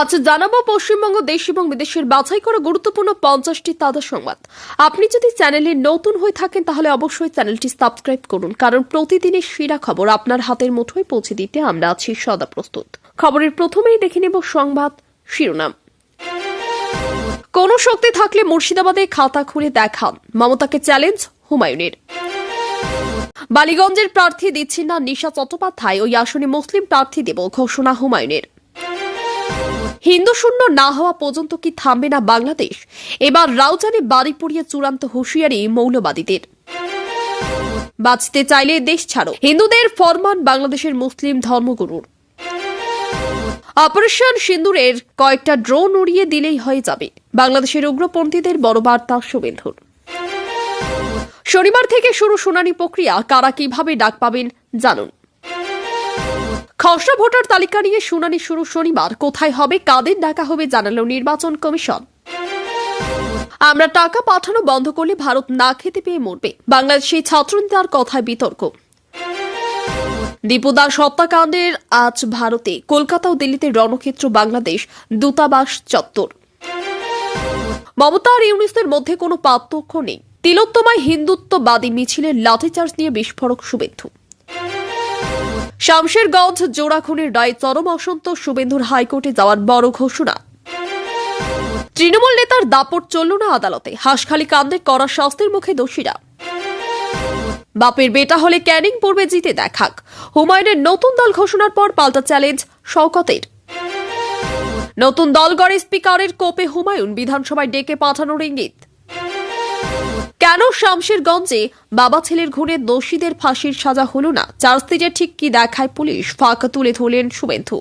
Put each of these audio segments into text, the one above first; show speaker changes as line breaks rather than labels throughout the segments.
আজ জানাব পশ্চিমবঙ্গ দেশ এবং বিদেশের বাছাই করা গুরুত্বপূর্ণ পঞ্চাশটি তাজা সংবাদ। আপনি যদি চ্যানেলে নতুন হয়ে থাকেন, তাহলে অবশ্যই চ্যানেলটি সাবস্ক্রাইব করুন, কারণ প্রতিদিনের সেরা খবর আপনার হাতের মুঠোয় পৌঁছে দিতে আমরা আছি সদা প্রস্তুত। খবরের প্রথমেই দেখে নেব সংবাদ শিরোনাম। কোন শক্তি থাকলে মুর্শিদাবাদে খাতা খুলে দেখান মমতাকে চ্যালেঞ্জ হুমায়ুনের। বালিগঞ্জের প্রার্থী দিচ্ছেন না নিশা চট্টোপাধ্যায় ওই আসনে মুসলিম প্রার্থী দেব ঘোষণা হুমায়ুনের। হিন্দু শূন্য না হওয়া পর্যন্ত কি থামবে না বাংলাদেশ? এবার রাউজানে বাড়ি পুড়িয়ে চূড়ান্ত হুঁশিয়ারি মৌলবাদীদের। বাঁচতে চাইলে দেশ ছাড়ো। হিন্দুদের ফরমান বাংলাদেশের মুসলিম ধর্মগুরুর। অপারেশন সিন্দুরের কয়েকটা ড্রোন উড়িয়ে দিলেই হয়ে যাবে। বাংলাদেশের উগ্রপন্থীদের বড় বার্তা শুভেন্দুর। শনিবার থেকে শুরু শুনানি প্রক্রিয়া কারা কীভাবে ডাক পাবেন জানুন। খসড়া ভোটার তালিকা নিয়ে শুনানি শুরু শনিবার। কোথায় হবে, কাদের ডাকা হবে জানালো নির্বাচন কমিশন। আমরা টাকা পাঠানো বন্ধ করলে ভারত না খেতে পেয়ে মরবে। বাংলাদেশি ছাত্রনেতার কথায় বিতর্ক। দীপুদাস হত্যাকাণ্ডের আজ ভারতে, কলকাতা ও দিল্লিতে রণক্ষেত্র, বাংলাদেশ, দূতাবাস চত্বর। মমতা আর ইউনিসের মধ্যে কোনো পার্থক্য নেই। তিলোত্তমায় হিন্দুত্ববাদী মিছিলের লাঠিচার্জ নিয়ে বিস্ফোরক শুভেন্দু। শামশেরগঞ্জ জোড়া জোড়াখুনের রায় চরম অসন্তোষ শুভেন্দুর হাইকোর্টে যাওয়ার বড় ঘোষণা। তৃণমূল নেতার দাপট চলল না আদালতে, হাঁসখালি কান্দে করা শাস্তির মুখে দোষীরা। বাপের বেটা হলে ক্যানিং পূর্বে জিতে দেখাক হুমায়ুনের নতুন দল ঘোষণার পর পাল্টা চ্যালেঞ্জ শওকতের। নতুন দল গড়ে স্পিকারের কোপে হুমায়ুন, বিধানসভায় ডেকে পাঠানোর ইঙ্গিত। কেন শামশেরগঞ্জে বাবা ছেলের ঘুরে দোষীদের ফাঁসির সাজা হল না? চার্জদিজে ঠিক কি দেখায় পুলিশ? ফাঁক তুলে ধরলেন শুভেন্দু।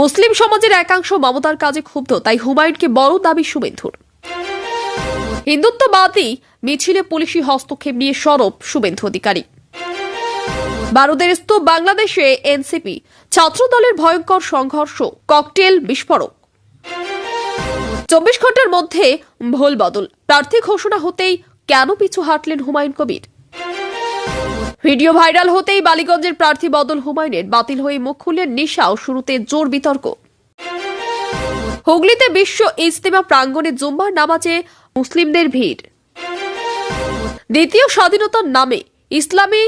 মুসলিম সমাজের একাংশ মমতার কাজে ক্ষুব্ধ, তাই হুমায়ুনকে বড় দাবি শুভেন্দুর। হিন্দুত্ববাদী মিছিলে পুলিশি হস্তক্ষেপ নিয়ে সরব শুভেন্দু অধিকারী। বারুদের স্তূপ বাংলাদেশে এনসিপি, ছাত্রদলের ভয়ঙ্কর সংঘর্ষ, ককটেল বিস্ফোরক। চব্বিশ ঘণ্টার মধ্যে ভোল বদল। প্রার্থী ঘোষণা হতেই কেন পিছু হাঁটলেন হুমায়ুন কবির? ভিডিও ভাইরাল হতেই বালিগঞ্জের প্রার্থী বদল হুমায়ুনের, বাতিল হয়ে মুখ খুললেন নিশা ও শুরুতে জোর বিতর্ক। হুগলিতে বিশ্ব ইজতেমা প্রাঙ্গণে জুম্মার নামাজে মুসলিমদের ভিড়। দ্বিতীয় স্বাধীনতার নামে ইসলামী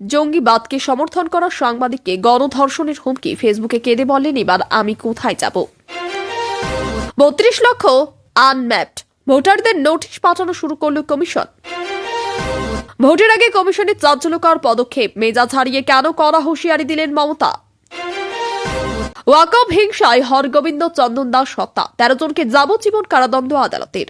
জঙ্গিবাদকে সমর্থন করা সাংবাদিককে গণধর্ষণের হুমকি, ফেসবুকে কেঁদে বললেন এবার আমি কোথায় যাব? বত্রিশ লক্ষ আনম্যাপড ভোটারদের নোটিশ পাঠানো শুরু করল কমিশন। ভোটের আগে কমিশনের চাঞ্চল্যকর পদক্ষেপ, মেজাজ হারিয়ে কেন করা হুঁশিয়ারি দিলেন মমতা? ওয়াকব হিংসায় হরগোবিন্দ চন্দন দাস হত্যা, তেরো জনকে যাবজ্জীবন কারাদণ্ড আদালতের।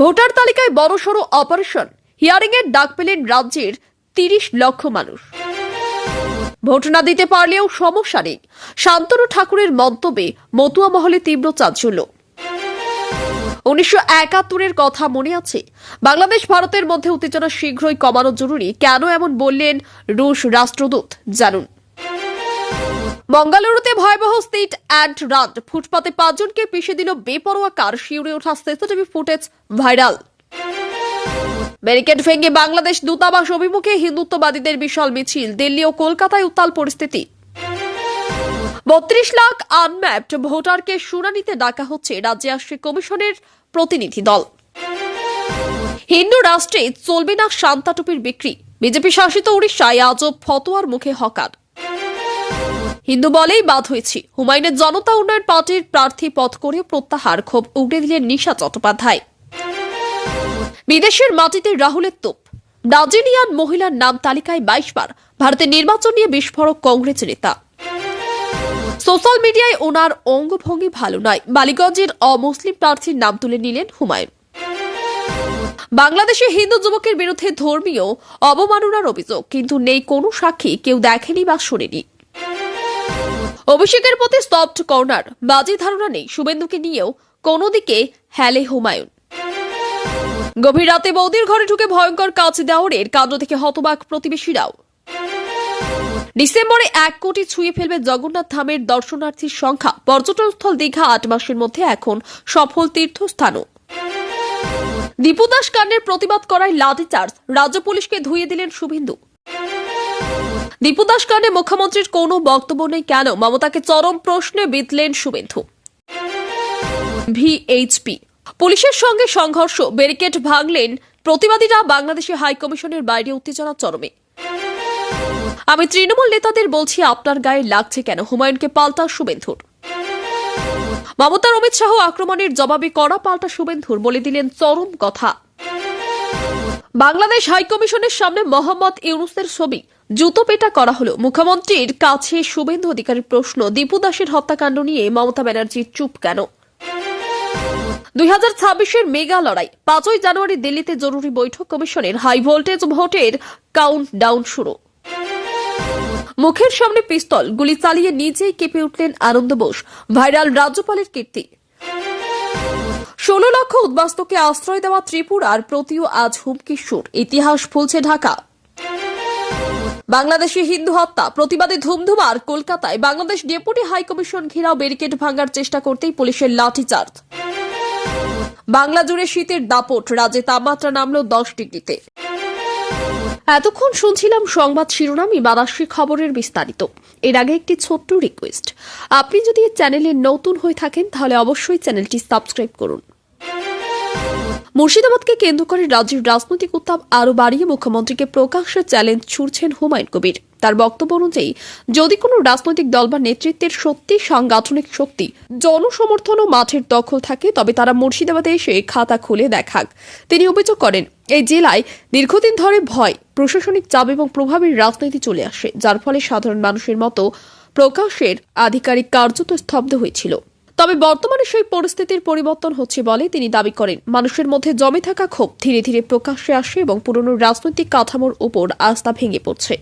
ভোটার তালিকায় বড়সড় অপারেশন হিয়ারিং এর ডাক পেলেন রাজ্যের তিরিশ লক্ষ মানুষ। ভোট না দিতে পারলেও সমস্যা নেই, শান্তনু ঠাকুরের মন্তব্যে মতুয়া মহলে তীব্র চাঞ্চল্য। উনিশশো একাত্তরের কথা মনে আছে? বাংলাদেশ ভারতের মধ্যে উত্তেজনা শীঘ্রই কমানো জরুরি। কেন এমন বললেন রুশ রাষ্ট্রদূত? জানুন। মঙ্গালুরুতে ভয়াবহ স্টেট অ্যান্ড রান। ফুটপাতে পাঁচজনকে পিষে দিল বেপরোয়া কার। শিউরে ওঠা সিসিটিভি ফুটেজ ভাইরাল। ব্যারিকেড ভেঙে বাংলাদেশ দূতাবাস অভিমুখে হিন্দুত্ববাদীদের বিশাল মিছিল। দিল্লি ও কলকাতায় উত্তাল পরিস্থিতি। বত্রিশ লাখ আনম্যাপড ভোটারকে শুনানিতে ডাকা হচ্ছে রাজ্যে আসছে কমিশনের প্রতিনিধি দল। হিন্দু রাষ্ট্রে চলবে না শান্তাটুপির বিক্রি। বিজেপি শাসিত উড়িষ্যায় আজব ফতোয়ার মুখে হকার। হিন্দু বলেই বাদ হয়েছি। হুমায়ুনের জনতা উন্নয়ন পার্টির প্রার্থী পদ করে প্রত্যাহার ক্ষোভ উগড়ে দিলেন নিশা চট্টোপাধ্যায়। বিদেশের মাটিতে রাহুলের তোপ। ব্রাজিলিয়ান মহিলার নাম তালিকায় বাইশ বার। ভারতের নির্বাচন নিয়ে বিস্ফোরক কংগ্রেস নেতা। সোশ্যাল মিডিয়ায় ওনার অঙ্গভঙ্গি ভালো নয়। বালিগঞ্জের অমুসলিম প্রার্থীর নাম তুলে নিলেন হুমায়ুন। বাংলাদেশে হিন্দু যুবকের বিরুদ্ধে ধর্মীয় অবমাননার অভিযোগ, কিন্তু নেই কোনো সাক্ষী, কেউ দেখেনি বা শোনেনি। অভিষেকের প্রতি স্তব্ধ কর্নার বাজি ধারণা নেই। শুভেন্দুকে নিয়েও কোনো দিকে হেলে হুমায়ুন। গভীর রাতে বৌদির ঘরে ঢুকে ভয়ঙ্কর কাজ দেওয়ারের কাণ্ড থেকে হতবাক প্রতিবেশীরাও। ডিসেম্বরে এক কোটি ছুঁয়ে ফেলবে জগন্নাথ ধামের দর্শনার্থীর সংখ্যা। পর্যটনস্থল দীঘা আট মাসের মধ্যে এখন সফল তীর্থস্থানও। দীপুদাস কাণ্ডের প্রতিবাদ করায় লাঠিচার্জ রাজ্য পুলিশকে ধুয়ে দিলেন শুভেন্দু। দীপুদাস কাণ্ডে মুখ্যমন্ত্রীর কোনো বক্তব্য নেই কেন? মমতাকে চরম প্রশ্নে বিতলেন শুভেন্দু। ভিএইচপি। পুলিশের সঙ্গে সংঘর্ষ, ব্যারিকেড ভাঙলেন প্রতিবাদীরা বাংলাদেশে হাইকমিশনের বাইরে উত্তেজনা চরমে। আমি তৃণমূল নেতাদের বলছি, আপনার গায়ে লাগছে কেন? হুমায়ুনকে পাল্টা শুভেন্দুর। মমতার অমিত শাহ আক্রমণের জবাবে কড়া পাল্টা শুভেন্দুর, বলে দিলেন চরম কথা। বাংলাদেশ হাইকমিশনের সামনে মোহাম্মদ ইউনুসের ছবি। জুতো পেটা করা হলো। মুখ্যমন্ত্রীর কাছে শুভেন্দু অধিকারীর প্রশ্ন, দীপু দাসের হত্যাকাণ্ড নিয়ে মমতা ব্যানার্জির চুপ কেন? দুই হাজার ছাব্বিশের মেগা লড়াই। পাঁচই জানুয়ারি দিল্লিতে জরুরি বৈঠক, কমিশনের হাই ভোল্টেজ ভোটের কাউন্ট ডাউন শুরু। মুখের সামনে পিস্তল, গুলি চালিয়ে নিজেই কেঁপে উঠলেন আনন্দ বোস, ভাইরাল রাজ্যপালের কীর্তি। ষোলো লক্ষ উদ্বাস্তুকে আশ্রয় দেওয়া ত্রিপুরার প্রতিও আজ হুমকির সুর, ইতিহাস ফুলছে ঢাকা। বাংলাদেশে হিন্দু হত্যা, প্রতিবাদে ধুমধুমার কলকাতায় বাংলাদেশ ডেপুটি হাইকমিশন ঘেরাও ব্যারিকেড ভাঙার চেষ্টা করতেই পুলিশের লাঠিচার্জ। বাংলা জুড়ে শীতের দাপট, রাজ্যে তাপমাত্রা নামল দশ ডিগ্রিতে। এতক্ষণ শুনছিলাম সংবাদ শিরোনামই বাদাশ্রী খবরের বিস্তারিত। এর আগে একটি ছোট্ট রিকোয়েস্ট আপনি যদি চ্যানেলে নতুন হয়ে থাকেন, তাহলে অবশ্যই চ্যানেলটি সাবস্ক্রাইব করুন। মুর্শিদাবাদকে কেন্দ্র করে রাজ্যের রাজনৈতিক উত্তাপ আরও বাড়িয়ে মুখ্যমন্ত্রীকে প্রকাশ্যে চ্যালেঞ্জ ছুড়ছেন হুমায়ুন কবির। তার বক্তব্য অনুযায়ী, যদি কোনো রাজনৈতিক দল বা নেতৃত্বের সত্যি সাংগঠনিক শক্তি জনসমর্থন ও মাঠের দখল থাকে, তবে তারা মুর্শিদাবাদে এসে খাতা খুলে দেখাক। তিনি অভিযোগ করেন, এই জেলায় দীর্ঘদিন ধরে ভয়, প্রশাসনিক চাপ এবং প্রভাবের রাজনীতি চলে আসে, যার ফলে সাধারণ মানুষের মতো প্রকাশের আধিকারিক কার্যত স্তব্ধ হয়েছিল। তবে বর্তমানে সেই পরিস্থিতির পরিবর্তন হচ্ছে বলে তিনি দাবি করেন। মানুষের মধ্যে জমে থাকা ক্ষোভ ধীরে ধীরে প্রকাশ্যে আসে এবং পুরনো রাজনৈতিক কাঠামোর উপর আস্থা ভেঙে পড়ছে।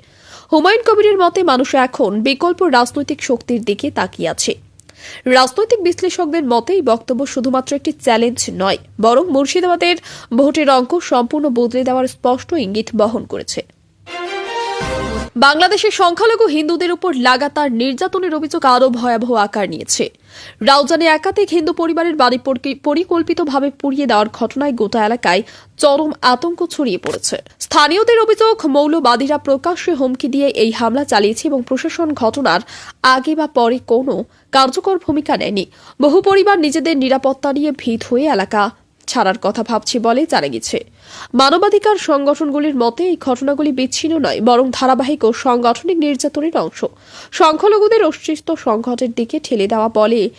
হুমায়ুন কবিরের মতে, মানুষ এখন বিকল্প রাজনৈতিক শক্তির দিকে তাকিয়ে আছে। রাজনৈতিক বিশ্লেষকদের মতে, এই বক্তব্য শুধুমাত্র একটি চ্যালেঞ্জ নয়, বরং মুর্শিদাবাদের ভোটের অঙ্ক সম্পূর্ণ বদলে দেওয়ার স্পষ্ট ইঙ্গিত বহন করেছে। বাংলাদেশের সংখ্যালঘু হিন্দুদের উপর লাগাতার নির্যাতনের অভিযোগ আরও ভয়াবহ আকার নিয়েছে। রাউজানে একাধিক হিন্দু পরিবারের বাড়ি পরি- পরিকল্পিতভাবে পুড়িয়ে দেওয়ার ঘটনায় গোটা এলাকায় চরম আতঙ্ক ছড়িয়ে পড়েছে। স্থানীয়দের অভিযোগ, মৌলবাদীরা প্রকাশ্যে হুমকি দিয়ে এই হামলা চালিয়েছে এবং প্রশাসন ঘটনার আগে বা পরে কোনো কার্যকর ভূমিকা নেয়নি। বহু পরিবার নিজেদের নিরাপত্তা নিয়ে ভীত হয়ে এলাকা ছাড়ার কথা ভাবছে বলে জানা গেছে। মানবাধিকার সংগঠনগুলির মতে এই ঘটনাগুলি বিচ্ছিন্ন নয়, বরং ধারাবাহিক ও সাংগঠনিক নির্যাতনের অংশ। সংখ্যালঘুদের অস্তিত্ব সংঘটের দিকে ঠেলে দেওয়া বলে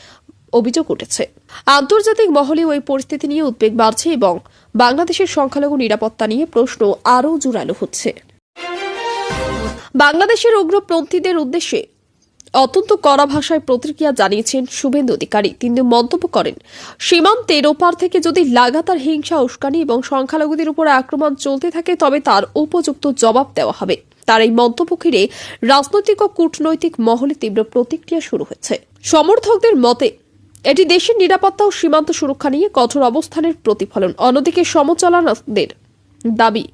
অভিযোগ উঠেছে। আন্তর্জাতিক মহলেও এই পরিস্থিতি নিয়ে উদ্বেগ বাড়ছে এবং বাংলাদেশের সংখ্যালঘু নিরাপত্তা নিয়ে প্রশ্ন আরও জোরালো হচ্ছে। বাংলাদেশের উগ্রপন্থীদের উদ্দেশ্যে অত্যন্ত কড়া ভাষায় প্রতিক্রিয়া জানিয়েছেন শুভেন্দু অধিকারী। তিনি মন্তব্য করেন সীমান্তের ওপার থেকে যদি লাগাতার হিংসা, উস্কানি এবং সংখ্যালঘুদের উপর আক্রমণ চলতে থাকে, তবে তার উপযুক্ত জবাব দেওয়া হবে। তার এই মন্তব্য ঘিরে রাজনৈতিক ও কূটনৈতিক মহলে তীব্র প্রতিক্রিয়া শুরু হয়েছে। সমর্থকদের মতে, এটি দেশের নিরাপত্তা ও সীমান্ত সুরক্ষা নিয়ে কঠোর অবস্থানের প্রতিফলন। অন্যদিকে সমচলানদের দাবি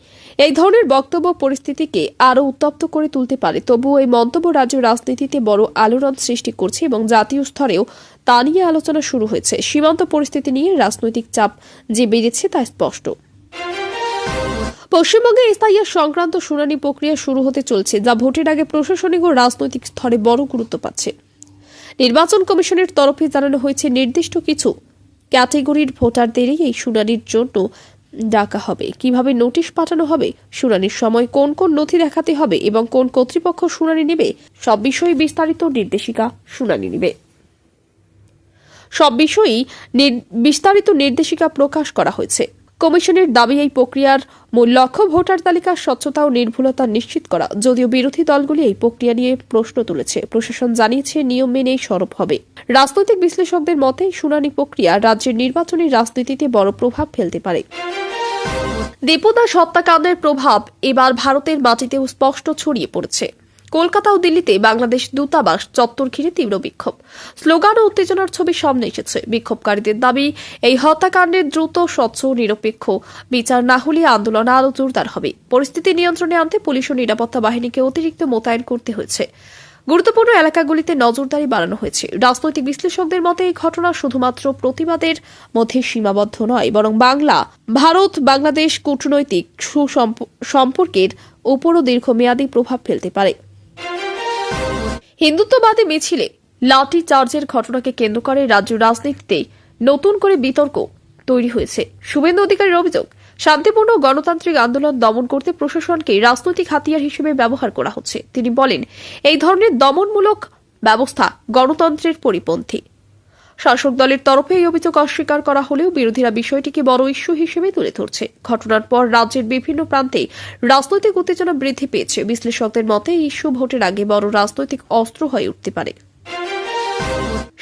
এই ধরনের বক্তব্য পরিস্থিতিকে আরও উত্তপ্ত করে তুলতে পারে। তবুও এই মন্তব্য রাজ্য রাজনীতিতে বড় আলোড়ন সৃষ্টি করছে এবং জাতীয় স্তরেও তা নিয়ে আলোচনা শুরু হয়েছে। সীমান্ত পরিস্থিতি নিয়ে রাজনৈতিক চাপ যে বেড়েছে তা স্পষ্ট। পশ্চিমবঙ্গে এসআইআর সংক্রান্ত শুনানি প্রক্রিয়া শুরু হতে চলছে, যা ভোটের আগে প্রশাসনিক ও রাজনৈতিক স্তরে বড় গুরুত্ব পাচ্ছে। নির্বাচন কমিশনের তরফে জানানো হয়েছে নির্দিষ্ট কিছু ক্যাটেগরির ভোটারদেরই এই শুনানির জন্য ডাকা হবে। কীভাবে নোটিশ পাঠানো হবে? শুনানির সময় কোন কোন নথি দেখাতে হবে এবং কোন কর্তৃপক্ষ শুনানি নেবে? সব বিষয়ে বিস্তারিত নির্দেশিকা শুনানি নেবে। সব বিষয়েই বিস্তারিত নির্দেশিকা প্রকাশ করা হয়েছে। কমিশনের দাবি, এই প্রক্রিয়ার মূল লক্ষ্য ভোটার তালিকার স্বচ্ছতা ও নির্ভুলতা নিশ্চিত করা। যদিও বিরোধী দলগুলি এই প্রক্রিয়া নিয়ে প্রশ্ন তুলেছে, প্রশাসন জানিয়েছে নিয়ম মেনেই সরব হবে। রাজনৈতিক বিশ্লেষকদের মতে, শুনানি প্রক্রিয়া রাজ্যের নির্বাচনী রাজনীতিতে বড় প্রভাব ফেলতে পারে। দীপুদাস হত্যাকাণ্ডের প্রভাব এবার ভারতের মাটিতেও স্পষ্ট ছড়িয়ে পড়েছে। কলকাতা ও দিল্লিতে বাংলাদেশ দূতাবাস চত্বর ঘিরে তীব্র বিক্ষোভ। স্লোগান ও উত্তেজনার ছবি সামনে এসেছে। বিক্ষোভকারীদের দাবি, এই হত্যাকাণ্ডের দ্রুত, স্বচ্ছ, নিরপেক্ষ বিচার না হলে আন্দোলন আরও জোরদার হবে। পরিস্থিতি নিয়ন্ত্রণে আনতে পুলিশ ও নিরাপত্তা বাহিনীকে অতিরিক্ত মোতায়েন করতে হয়েছে। গুরুত্বপূর্ণ এলাকাগুলিতে নজরদারি বাড়ানো হয়েছে। রাজনৈতিক বিশ্লেষকদের মতে, এই ঘটনা শুধুমাত্র প্রতিবাদের মধ্যে সীমাবদ্ধ নয়, বরং বাংলা, ভারত, বাংলাদেশ কূটনৈতিক সুসম্প- সম্পর্কের উপরও দীর্ঘমেয়াদী প্রভাব ফেলতে পারে। হিন্দুত্ববাদী মিছিলে লাঠি চার্জের ঘটনাকে কেন্দ্র করে রাজ্য রাজনীতিতে নতুন করে বিতর্ক তৈরি হয়েছে। শুভেন্দু অধিকারীর অভিযোগ, শান্তিপূর্ণ গণতান্ত্রিক আন্দোলন দমন করতে প্রশাসনকে রাজনৈতিক হাতিয়ার হিসেবে ব্যবহার করা হচ্ছে। তিনি বলেন, এই ধরনের দমনমূলক ব্যবস্থা গণতন্ত্রের পরিপন্থী। শাসক দলের তরফে এই অভিযোগ অস্বীকার করা হলেও বিরোধীরা বিষয়টিকে বড় ইস্যু হিসেবে তুলে ধরছে। ঘটনার পর রাজ্যের বিভিন্ন প্রান্তে রাজনৈতিক উত্তেজনা বৃদ্ধি পেয়েছে। বিশ্লেষকদের মতে, এই ইস্যু ভোটের আগে বড় রাজনৈতিক অস্ত্র হয়ে উঠতে পারে।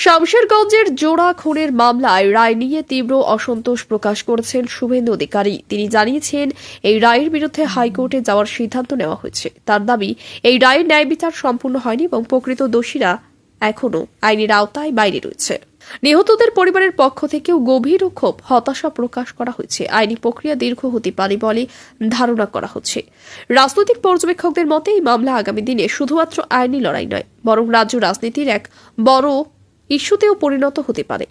শামশেরগঞ্জের জোড়া খুনের মামলায় রায় নিয়ে তীব্র অসন্তোষ প্রকাশ করেছেন শুভেন্দু অধিকারী। তিনি জানিয়েছেন, এই রায়ের বিরুদ্ধে হাইকোর্টে যাওয়ার সিদ্ধান্ত নেওয়া হয়েছে। তার দাবি, এই রায়ের ন্যায় বিচার সম্পূর্ণ হয়নি এবং প্রকৃত দোষীরা এখনও আইনের আওতায় বাইরে রয়েছে। নিহতদের পরিবারের পক্ষ থেকেও গভীর ক্ষোভ, হতাশা প্রকাশ করা হয়েছে। আইনি প্রক্রিয়া দীর্ঘ হতে পারে বলে ধারণা করা হচ্ছে। রাজনৈতিক পর্যবেক্ষকদের মতে, এই মামলা আগামী দিনে শুধুমাত্র আইনি লড়াই নয়, বরং রাজ্য রাজনীতির এক বড় ইস্যুতেও পরিণত হতে পারে।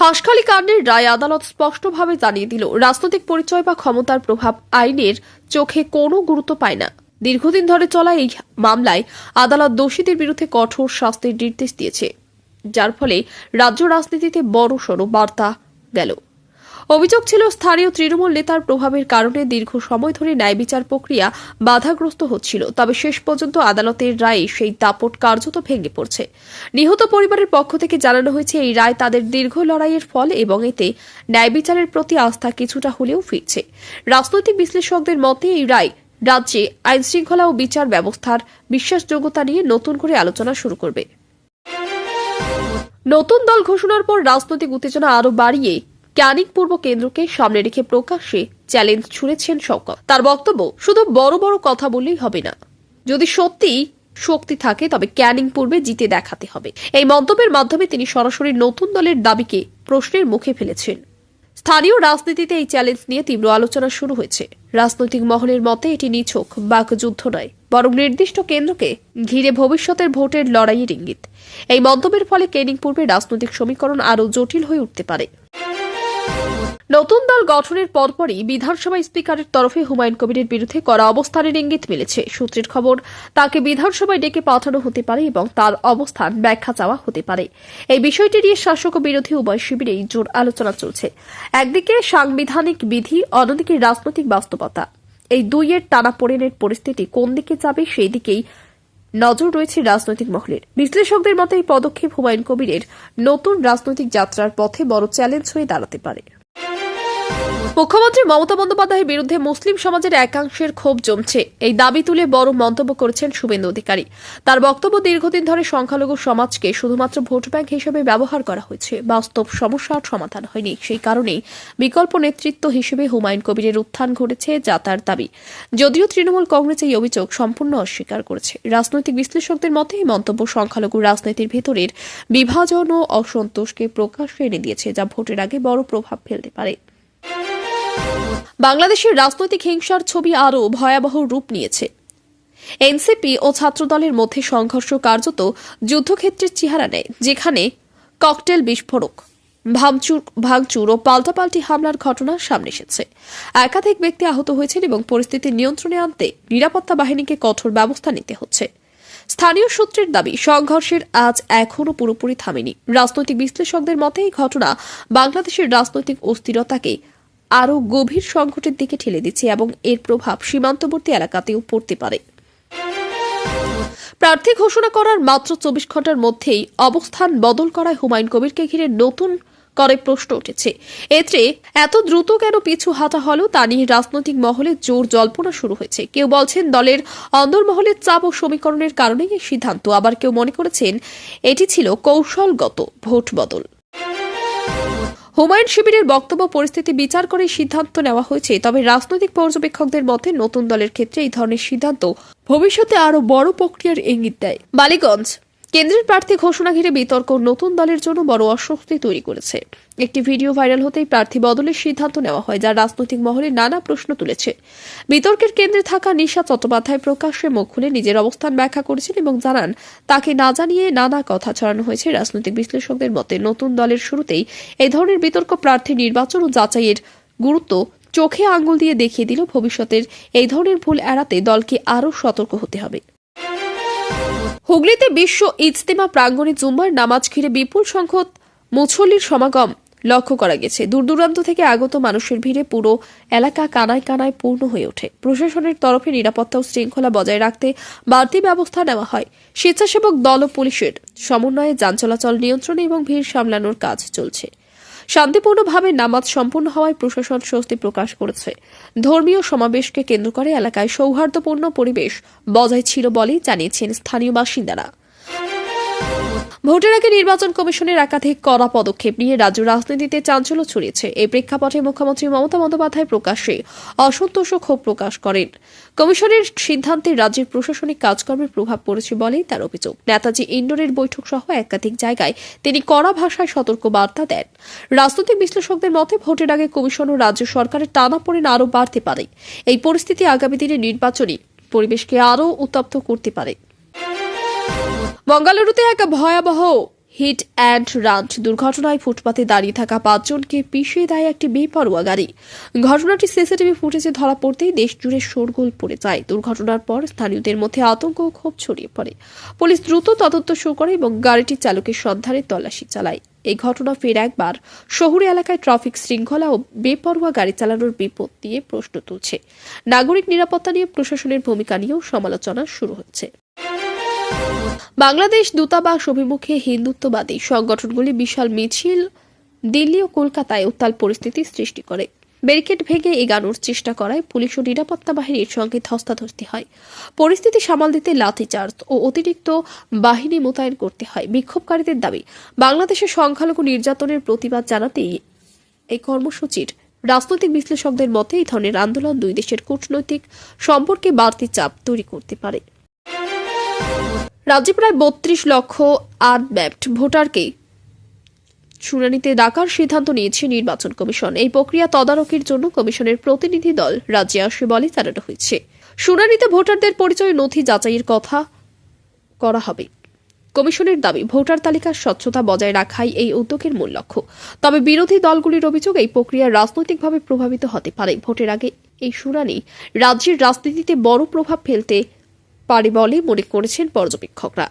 হাঁসখালি কাণ্ডের রায় আদালত স্পষ্টভাবে জানিয়ে দিল, রাজনৈতিক পরিচয় বা ক্ষমতার প্রভাব আইনের চোখে কোনো গুরুত্ব পায় না। দীর্ঘদিন ধরে চলা এই মামলায় আদালত দোষীদের বিরুদ্ধে কঠোর শাস্তির নির্দেশ দিয়েছে। যার ফলে রাজ্য রাজনীতিতে বড় সড় বার্তা গেল। অভিযোগ ছিল, স্থানীয় তৃণমূল নেতার প্রভাবের কারণে দীর্ঘ সময় ধরে ন্যায় বিচার প্রক্রিয়া বাধাগ্রস্ত হচ্ছিল, তবে শেষ পর্যন্ত আদালতের রায়ে সেই দাপট কার্যত ভেঙে পড়ছে। নিহত পরিবারের পক্ষ থেকে জানানো হয়েছে, এই রায় তাদের দীর্ঘ লড়াইয়ের ফল এবং এতে ন্যায় বিচারের প্রতি আস্থা কিছুটা হলেও ফিরছে। রাজনৈতিক বিশ্লেষকদের মতে, এই রায় রাজ্যে আইনশৃঙ্খলা ও বিচার ব্যবস্থার বিশ্বাসযোগ্যতা নিয়ে নতুন করে আলোচনা শুরু করবে। নতুন দল ঘোষণার পর রাজনৈতিক উত্তেজনা আরও বাড়িয়ে ক্যানিং পূর্ব কেন্দ্রকে সামনে রেখে প্রকাশ্যে চ্যালেঞ্জ ছুড়েছেন শওকত তার বক্তব্য, শুধু বড় বড় কথা বললেই হবে না। যদি সত্যি শক্তি থাকে, তবে ক্যানিং পূর্বে জিতে দেখাতে হবে। এই মন্তব্যের মাধ্যমে তিনি সরাসরি নতুন দলের দাবিকে প্রশ্নের মুখে ফেলেছেন। স্থানীয় রাজনীতিতে এই চ্যালেঞ্জ নিয়ে তীব্র আলোচনা শুরু হয়েছে। রাজনৈতিক মহলের মতে এটি নিছক বাকযুদ্ধ নয়, বরং নির্দিষ্ট কেন্দ্রকে ঘিরে ভবিষ্যতের ভোটের লড়াইয়ের ইঙ্গিত। এই মন্তব্যের ফলে কেনিং পূর্বে রাজনৈতিক সমীকরণ আরও জটিল হয়ে উঠতে পারে। নতুন দল গঠনের পরপরই বিধানসভা স্পিকারের তরফে হুমায়ুন কবিরের বিরুদ্ধে করা অবস্থানের ইঙ্গিত মিলেছে। সূত্রের খবর, তাকে বিধানসভায় ডেকে পাঠানো হতে পারে এবং তার অবস্থান ব্যাখ্যা চাওয়া হতে পারে। এই বিষয়টি নিয়ে শাসক ও বিরোধী উভয় শিবিরেই জোর আলোচনা চলছে। একদিকে সাংবিধানিক বিধি, অন্যদিকে রাজনৈতিক বাস্তবতা। এই দুইয়ের টানাপোড়েনের পরিস্থিতি কোন দিকে যাবে, সেই দিকেই নজর রয়েছে রাজনৈতিক মহলের। বিশ্লেষকদের মতে এই পদক্ষেপ হুমায়ুন কবিরের নতুন রাজনৈতিক যাত্রার পথে বড় চ্যালেঞ্জ হয়ে দাঁড়াতে পারে। মুখ্যমন্ত্রী মমতা বন্দ্যোপাধ্যায়ের বিরুদ্ধে মুসলিম সমাজের একাংশের ক্ষোভ জমছে। এই দাবি তুলে বড় মন্তব্য করেছেন শুভেন্দু অধিকারী। তার বক্তব্য দীর্ঘদিন ধরে সংখ্যালঘু সমাজকে শুধুমাত্র ভোট ব্যাংক হিসেবে ব্যবহার করা হয়েছে। বাস্তব সমস্যার সমাধান হয়নি। সেই কারণেই বিকল্প নেতৃত্ব হিসেবে হুমায়ুন কবিরের উত্থান ঘটেছে যা তার দাবি। যদিও তৃণমূল কংগ্রেস এই অভিযোগ সম্পূর্ণ অস্বীকার করেছে। রাজনৈতিক বিশ্লেষকদের মতে এই মন্তব্য সংখ্যালঘু রাজনীতির ভেতরের বিভাজন ও অসন্তোষকে প্রকাশ্যে এনে দিয়েছে, যা ভোটের আগে বড় প্রভাব ফেলতে পারে। বাংলাদেশের রাজনৈতিক হিংসার ছবি আরও ভয়াবহ রূপ নিয়েছে। এনসিপি ও ছাত্রদলের মধ্যে সংঘর্ষ কার্যত যুদ্ধক্ষেত্রের চেহারা নেয়, যেখানে ককটেল বিস্ফোরক, ভাঙচুর ভাঙচুর ও পাল্টাপাল্টি হামলার ঘটনা সামনে এসেছে। একাধিক ব্যক্তি আহত হয়েছেন এবং পরিস্থিতি নিয়ন্ত্রণে আনতে নিরাপত্তা বাহিনীকে কঠোর ব্যবস্থা নিতে হচ্ছে। স্থানীয় সূত্রের দাবি, সংঘর্ষের আজ এখনও পুরোপুরি থামেনি। রাজনৈতিক বিশ্লেষকদের মতে, এই ঘটনা বাংলাদেশের রাজনৈতিক অস্থিরতাকে আরও গভীর সংকটের দিকে ঠেলে দিচ্ছে এবং এর প্রভাব সীমান্তবর্তী এলাকাতেও পড়তে পারে। প্রার্থী ঘোষণা করার মাত্র চব্বিশ ঘণ্টার মধ্যেই অবস্থান বদল করায় হুমায়ুন কবিরকে ঘিরে নতুন করে প্রশ্ন উঠেছে। এতে এত দ্রুত কেন পিছু হাঁটা হলো তা নিয়ে রাজনৈতিক মহলে জোর জল্পনা শুরু হয়েছে। কেউ বলছেন দলের অন্দরমহলের চাপ ও সমীকরণের কারণেই এই সিদ্ধান্ত। আবার কেউ মনে করেছেন এটি ছিল কৌশলগত ভোট বদল। হুমায়ুন শিবিরের বক্তব্য, পরিস্থিতি বিচার করে সিদ্ধান্ত নেওয়া হয়েছে। তবে রাজনৈতিক পর্যবেক্ষকদের মতে, নতুন দলের ক্ষেত্রে এই ধরনের সিদ্ধান্ত ভবিষ্যতে আরও বড় প্রক্রিয়ার ইঙ্গিত দেয়। বালিগঞ্জ কেন্দ্রের প্রার্থী ঘোষণা ঘিরে বিতর্ক নতুন দলের জন্য বড় অস্বস্তি তৈরি করেছে। একটি ভিডিও ভাইরাল হতেই প্রার্থী বদলের সিদ্ধান্ত নেওয়া হয়, যা রাজনৈতিক মহলে নানা প্রশ্ন তুলেছে। বিতর্কের কেন্দ্রে থাকা নিশা চট্টোপাধ্যায় প্রকাশ্যে মুখ খুলে নিজের অবস্থান ব্যাখ্যা করেছেন এবং জানান, তাকে না জানিয়ে নানা কথা ছড়ানো হয়েছে রাজনৈতিক বিশ্লেষকদের মতে। নতুন দলের শুরুতেই এই ধরনের বিতর্ক প্রার্থী নির্বাচন ও যাচাইয়ের গুরুত্ব চোখে আঙুল দিয়ে দেখিয়ে দিল ভবিষ্যতের এই ধরনের ভুল এড়াতে দলকে আরও সতর্ক হতে হবে। হুগলিতে বিশ্ব ইজতেমা প্রাঙ্গণে জুম্মার নামাজ ঘিরে বিপুল সংখ্যক মুছল্লির সমাগম লক্ষ্য করা গেছে। দূর দূরান্ত থেকে আগত মানুষের ভিড়ে পুরো এলাকা কানায় কানায় পূর্ণ হয়ে ওঠে। প্রশাসনের তরফে নিরাপত্তা ও শৃঙ্খলা বজায় রাখতে বাড়তি ব্যবস্থা নেওয়া হয়। স্বেচ্ছাসেবক দল ও পুলিশের সমন্বয়ে যান চলাচল নিয়ন্ত্রণে এবং ভিড় সামলানোর কাজ চলছে। শান্তিপূর্ণভাবে নামাজ সম্পন্ন হওয়ায় প্রশাসন স্বস্তি প্রকাশ করেছে। ধর্মীয় সমাবেশকে কেন্দ্র করে এলাকায় সৌহার্দ্যপূর্ণ পরিবেশ বজায় ছিল বলে জানিয়েছেন স্থানীয় বাসিন্দারা। ভোটের আগে নির্বাচন কমিশনের একাধিক কড়া পদক্ষেপ নিয়ে রাজ্য রাজনীতিতে চাঞ্চল্য ছড়িয়েছে। এই প্রেক্ষাপটে মুখ্যমন্ত্রী মমতা বন্দ্যোপাধ্যায় প্রকাশ্যে অসন্তোষ ক্ষোভ প্রকাশ করেন। কমিশনের সিদ্ধান্তে রাজ্যের প্রশাসনিক কাজকর্মের প্রভাব পড়েছে বলেই তার অভিযোগ। নেতাজি ইন্ডোরের বৈঠক সহ একাধিক জায়গায় তিনি কড়া ভাষায় সতর্ক বার্তা দেন। রাজনৈতিক বিশ্লেষকদের মতে, ভোটের আগে কমিশন ও রাজ্য সরকারের টানাপোড়েন আরও বাড়তে পারে। এই পরিস্থিতি আগামী দিনে নির্বাচনী পরিবেশকে আরও উত্তপ্ত করতে পারে। বেঙ্গালুরুতে এক ভয়াবহ হিট অ্যান্ড রান দুর্ঘটনায় ফুটপাতে দাঁড়িয়ে থাকা পাঁচজনকে পিষিয়ে দেয় একটি বেপরোয়া গাড়ি। ঘটনাটি সিসিটিভি ফুটেজে ধরা পড়তেই দেশ জুড়ে শোরগোল পড়ে যায়। দুর্ঘটনার পর স্থানীয়দের মধ্যে আতঙ্ক ক্ষোভ ছড়িয়ে পড়ে। পুলিশ দ্রুত তদন্ত শুরু করে এবং গাড়িটির চালকের সন্ধানে তল্লাশি চালায়। এই ঘটনা ফের একবার শহুরে এলাকায় ট্রাফিক শৃঙ্খলা ও বেপরোয়া গাড়ি চালানোর বিপদ নিয়ে প্রশ্ন তুলছে। নাগরিক নিরাপত্তা নিয়ে প্রশাসনের ভূমিকা নিয়েও সমালোচনা শুরু হচ্ছে। বাংলাদেশ দূতাবাস অভিমুখে হিন্দুত্ববাদী সংগঠনগুলি বিশাল মিছিল দিল্লি ও কলকাতায় উত্তাল পরিস্থিতি সৃষ্টি করে। ব্যারিকেড ভেঙে এগানোর চেষ্টা করায় পুলিশ ও নিরাপত্তা বাহিনীর সঙ্গে ধস্তাধস্তি হয়। পরিস্থিতি সামাল দিতে লাঠিচার্জ ও অতিরিক্ত বাহিনী মোতায়েন করতে হয় বিক্ষোভকারীদের দাবি। বাংলাদেশের সংখ্যালঘু নির্যাতনের প্রতিবাদ জানাতেই এই কর্মসূচির রাজনৈতিক বিশ্লেষকদের মতে এই ধরনের আন্দোলন দুই দেশের কূটনৈতিক সম্পর্কে বাড়তি চাপ তৈরি করতে পারে। রাজ্যে প্রায় বত্রিশ লক্ষ আনম্যাপড ভোটারকে শুনানিতে ডাকার সিদ্ধান্ত নিয়েছে নির্বাচন কমিশন। এই প্রক্রিয়া তদারকির জন্য কমিশনের প্রতিনিধি দল রাজ্যে আসবে বলে জানানো হয়েছে। শুনানিতে ভোটারদের পরিচয়, নথি যাচাইয়ের কথা করা হবে। কমিশনের দাবি, ভোটার তালিকার স্বচ্ছতা বজায় রাখাই এই উদ্যোগের মূল লক্ষ্য। তবে বিরোধী দলগুলির অভিযোগ এই প্রক্রিয়া রাজনৈতিকভাবে প্রভাবিত হতে পারে। ভোটের আগে এই শুনানি রাজ্যের রাজনীতিতে বড় প্রভাব ফেলতে পারে বলে মনে করেছেন পর্যবেক্ষকরা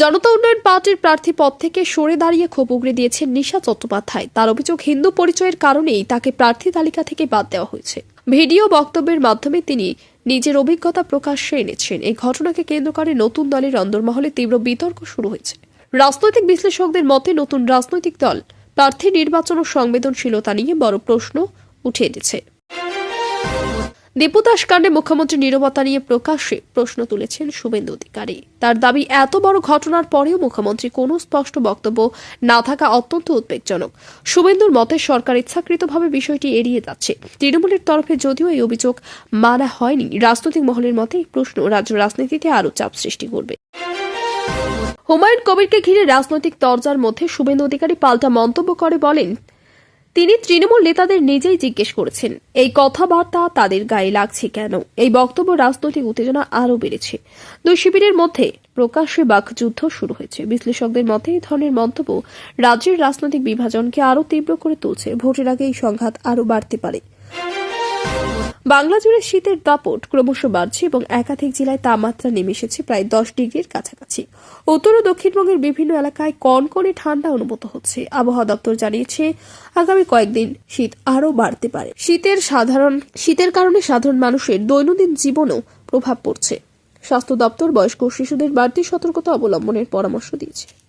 জনতা উন্নয়ন পার্টির প্রার্থী পদ থেকে সরে দাঁড়িয়ে ক্ষোভ উগড়ে দিয়েছেন নিশা চট্টোপাধ্যায়। তার অভিযোগ, হিন্দু পরিচয়ের কারণেই তাকে প্রার্থী তালিকা থেকে বাদ দেওয়া হয়েছে। ভিডিও বক্তব্যের মাধ্যমে তিনি নিজের অভিজ্ঞতা প্রকাশ্যে এনেছেন। এই ঘটনাকে কেন্দ্র করে নতুন দলের অন্দরমহলে তীব্র বিতর্ক শুরু হয়েছে। রাজনৈতিক বিশ্লেষকদের মতে, নতুন রাজনৈতিক দল প্রার্থী নির্বাচন ও সংবেদনশীলতা নিয়ে বড় প্রশ্ন উঠে এনেছে। দেবদাস কাণ্ডে মুখ্যমন্ত্রী নীরবতা নিয়ে প্রকাশ্যে প্রশ্ন তুলেছেন শুভেন্দু অধিকারী। তার দাবি, এত বড় ঘটনার পরেও মুখ্যমন্ত্রী কোনো স্পষ্ট বক্তব্য না থাকা অত্যন্ত উদ্বেগজনক। শুভেন্দুর মতে সরকার ইচ্ছাকৃতভাবে বিষয়টি এড়িয়ে যাচ্ছে। তৃণমূলের তরফে যদিও এই অভিযোগ মানা হয়নি, রাজনৈতিক মহলের মতে এই প্রশ্ন রাজ্য রাজনীতিতে আরও চাপ সৃষ্টি করবে। হুমায়ুন কবিরকে ঘিরে রাজনৈতিক তরজার মধ্যে শুভেন্দু অধিকারী পাল্টা মন্তব্য করে বলেন তিনি তৃণমূল নেতাদের নিজেই জিজ্ঞেস করেছেন, এই কথাবার্তা তাদের গায়ে লাগছে কেন? এই বক্তব্য রাজনৈতিক উত্তেজনা আরও বেড়েছে। দুই শিবিরের মধ্যে প্রকাশ্যে বাকযুদ্ধ শুরু হয়েছে। বিশ্লেষকদের মতে, এই ধরনের মন্তব্য রাজ্যের রাজনৈতিক বিভাজনকে আরও তীব্র করে তুলছে। ভোটের আগে এই সংঘাত আরও বাড়তে পারে। বাংলা জুড়ে শীতের দাপট ক্রমশ বাড়ছে এবং একাধিক জেলায় তাপমাত্রা নেমে এসেছে প্রায় দশ ডিগ্রির কাছাকাছি। উত্তর ও দক্ষিণবঙ্গের বিভিন্ন এলাকায় কনকনে ঠান্ডা অনুভূত হচ্ছে। আবহাওয়া দপ্তর জানিয়েছে, আগামী কয়েকদিন শীত আরও বাড়তে পারে। শীতের সাধারণ, শীতের কারণে সাধারণ মানুষের দৈনন্দিন জীবনও প্রভাব পড়ছে। স্বাস্থ্য দপ্তর বয়স্ক শিশুদের বাড়তি সতর্কতা অবলম্বনের পরামর্শ দিয়েছে।